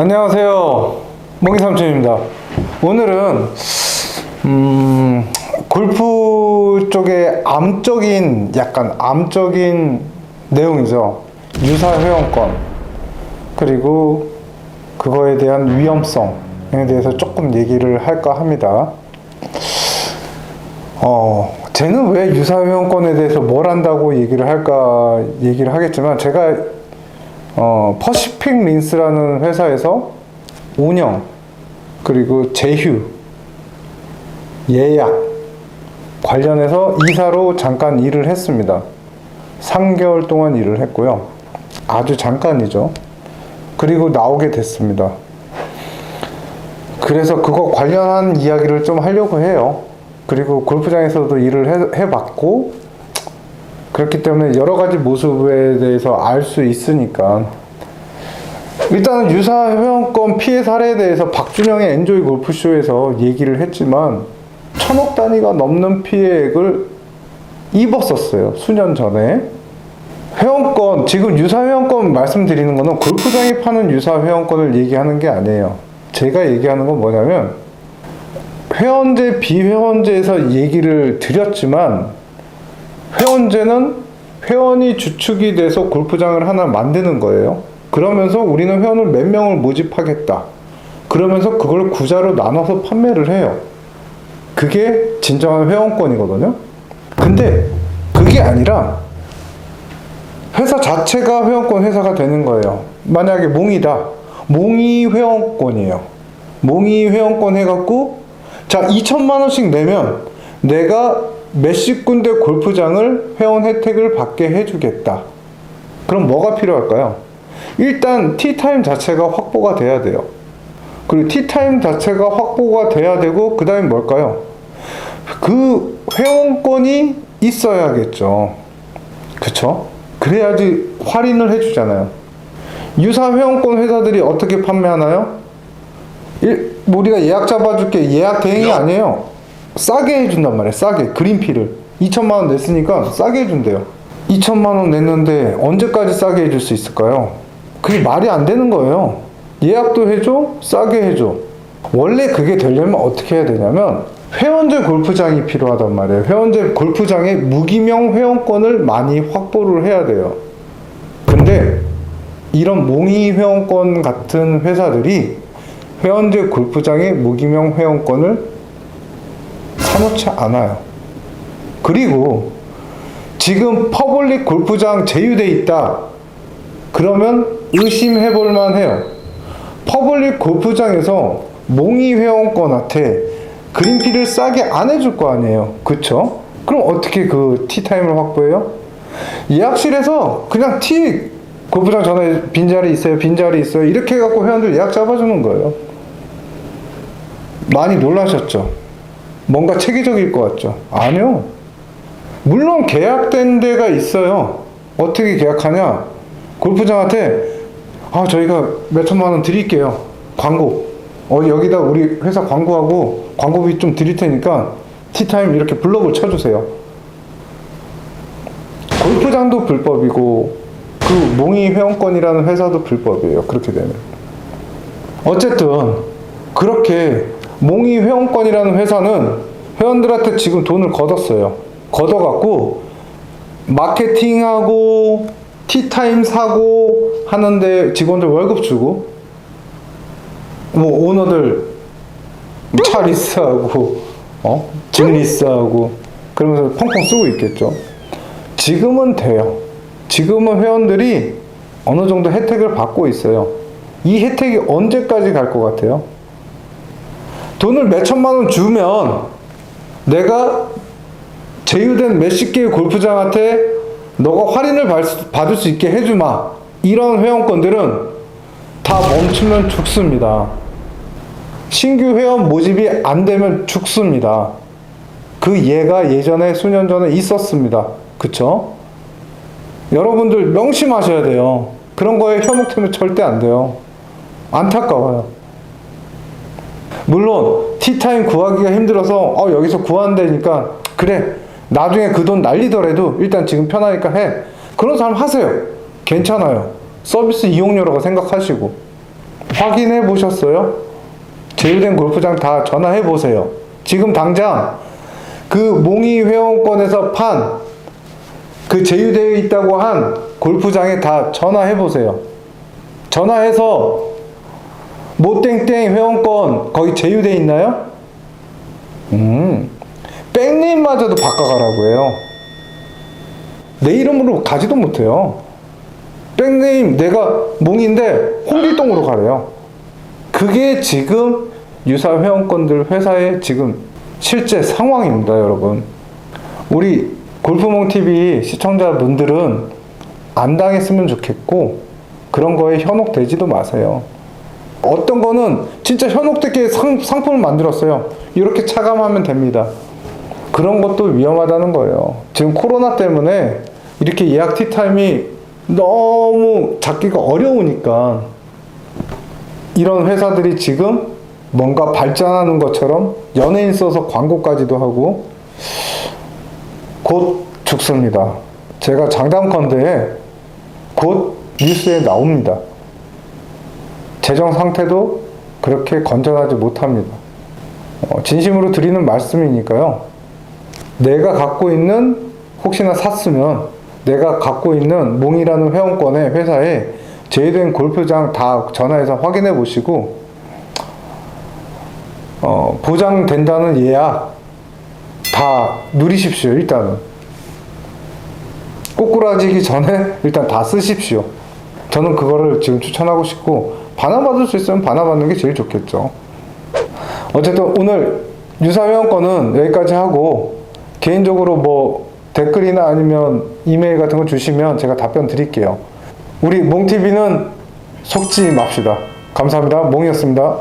안녕하세요. 몽이 삼촌입니다. 오늘은 음, 골프 쪽의 암적인 약간 암적인 내용이죠. 유사 회원권 그리고 그거에 대한 위험성에 대해서 조금 얘기를 할까 합니다. 어, 쟤는 왜 유사 회원권에 대해서 뭘 한다고 얘기를 할까 얘기를 하겠지만 제가 어, 퍼시픽 린스라는 회사에서 운영 그리고 제휴 예약 관련해서 이사로 잠깐 일을 했습니다. 3개월 동안 일을 했고요. 아주 잠깐이죠. 그리고 나오게 됐습니다. 그래서 그거 관련한 이야기를 좀 하려고 해요. 그리고 골프장에서도 일을 해, 해봤고, 그렇기 때문에 여러 가지 모습에 대해서 알 수 있으니까. 일단은 유사 회원권 피해 사례에 대해서 박준영의 엔조이 골프쇼에서 얘기를 했지만, 천억 단위가 넘는 피해액을 입었었어요. 수년 전에. 회원권, 지금 유사 회원권 말씀드리는 거는 골프장이 파는 유사 회원권을 얘기하는 게 아니에요. 제가 얘기하는 건 뭐냐면, 회원제, 비회원제에서 얘기를 드렸지만, 회원제는 회원이 주축이 돼서 골프장을 하나 만드는 거예요. 그러면서 우리는 회원을 몇 명을 모집하겠다. 그러면서 그걸 구자로 나눠서 판매를 해요. 그게 진정한 회원권이거든요. 근데 그게 아니라 회사 자체가 회원권 회사가 되는 거예요. 만약에 몽이다. 몽이 회원권이에요. 몽이 회원권 해갖고 자 2천만 원씩 내면 내가 몇십 군데 골프장을 회원 혜택을 받게 해주겠다. 그럼 뭐가 필요할까요? 일단 티타임 자체가 확보가 돼야 돼요. 그리고 티타임 자체가 확보가 돼야 되고 그 다음에 뭘까요? 그 회원권이 있어야겠죠. 그쵸? 그래야지 할인을 해주잖아요. 유사 회원권 회사들이 어떻게 판매하나요? 일, 뭐 우리가 예약 잡아줄게 예약 대행이 아니에요. 싸게 해준단 말이에요. 싸게 그린피를 2천만 원 냈으니까 싸게 해준대요. 2천만 원 냈는데 언제까지 싸게 해줄 수 있을까요? 그게 말이 안 되는 거예요. 예약도 해줘, 싸게 해줘. 원래 그게 되려면 어떻게 해야 되냐면 회원제 골프장이 필요하단 말이에요. 회원제 골프장에 무기명 회원권을 많이 확보를 해야 돼요. 근데 이런 몽이 회원권 같은 회사들이 회원제 골프장에 무기명 회원권을 사놓지 않아요. 그리고 지금 퍼블릭 골프장 제휴돼 있다. 그러면 의심해 볼 만 해요. 퍼블릭 골프장에서 몽이 회원권한테 그린피를 싸게 안 해줄 거 아니에요. 그쵸? 그럼 어떻게 그 티타임을 확보해요? 예약실에서 그냥 티 골프장 전에 빈자리 있어요, 빈자리 있어요. 이렇게 해갖고 회원들 예약 잡아주는 거예요. 많이 놀라셨죠? 뭔가 체계적일 것 같죠? 아니요. 물론 계약된 데가 있어요. 어떻게 계약하냐? 골프장한테 아 저희가 몇 천만 원 드릴게요. 광고. 어 여기다 우리 회사 광고하고 광고비 좀 드릴 테니까 티타임 이렇게 블록을 쳐주세요. 골프장도 불법이고 그 몽이 회원권이라는 회사도 불법이에요. 그렇게 되면. 어쨌든 그렇게 몽이 회원권이라는 회사는 회원들한테 지금 돈을 걷었어요. 걷어갖고 마케팅하고 티타임 사고 하는데 직원들 월급 주고 뭐 오너들 차 리스하고 어? 집 리스하고 그러면서 펑펑 쓰고 있겠죠. 지금은 돼요. 지금은 회원들이 어느 정도 혜택을 받고 있어요. 이 혜택이 언제까지 갈 것 같아요? 돈을 몇 천만 원 주면 내가 제휴된 몇십 개의 골프장한테 너가 할인을 받을 수 있게 해주마. 이런 회원권들은 다 멈추면 죽습니다. 신규 회원 모집이 안 되면 죽습니다. 그 예가 예전에 수년 전에 있었습니다. 그쵸? 여러분들 명심하셔야 돼요. 그런 거에 현혹되면 절대 안 돼요. 안타까워요. 물론 티타임 구하기가 힘들어서 어, 여기서 구한다니까 그래 나중에 그 돈 날리더라도 일단 지금 편하니까 해 그런 사람 하세요 괜찮아요 서비스 이용료라고 생각하시고 확인해 보셨어요? 제휴된 골프장 다 전화해 보세요. 지금 당장 그 몽이 회원권에서 판 그 제휴되어 있다고 한 골프장에 다 전화해 보세요. 전화해서 모땡땡 회원권 거기 제휴돼 있나요? 음, 뺑님마저도 바꿔가라고 해요. 내 이름으로 가지도 못해요. 뺑님 내가 몽인데 홍길동으로 가래요. 그게 지금 유사 회원권들 회사의 지금 실제 상황입니다, 여러분. 우리 골프몽 TV 시청자분들은 안 당했으면 좋겠고 그런 거에 현혹되지도 마세요. 어떤 거는 진짜 현혹되게 상, 상품을 만들었어요. 이렇게 차감하면 됩니다. 그런 것도 위험하다는 거예요. 지금 코로나 때문에 이렇게 예약 티타임이 너무 잡기가 어려우니까 이런 회사들이 지금 뭔가 발전하는 것처럼 연예인 써서 광고까지도 하고 곧 죽습니다. 제가 장담컨대 곧 뉴스에 나옵니다. 재정 상태도 그렇게 건전하지 못합니다. 어, 진심으로 드리는 말씀이니까요. 내가 갖고 있는 혹시나 샀으면 내가 갖고 있는 몽이라는 회원권의 회사에 제휴된 골프장 다 전화해서 확인해 보시고 어, 보장된다는 예약 다 누리십시오 일단은 꼬꾸라지기 전에 일단 다 쓰십시오 저는 그거를 지금 추천하고 싶고 반환받을 수 있으면 반환받는 게 제일 좋겠죠. 어쨌든 오늘 유사회원권은 여기까지 하고 개인적으로 뭐 댓글이나 아니면 이메일 같은 거 주시면 제가 답변 드릴게요. 우리 몽TV는 속지 맙시다. 감사합니다. 몽이었습니다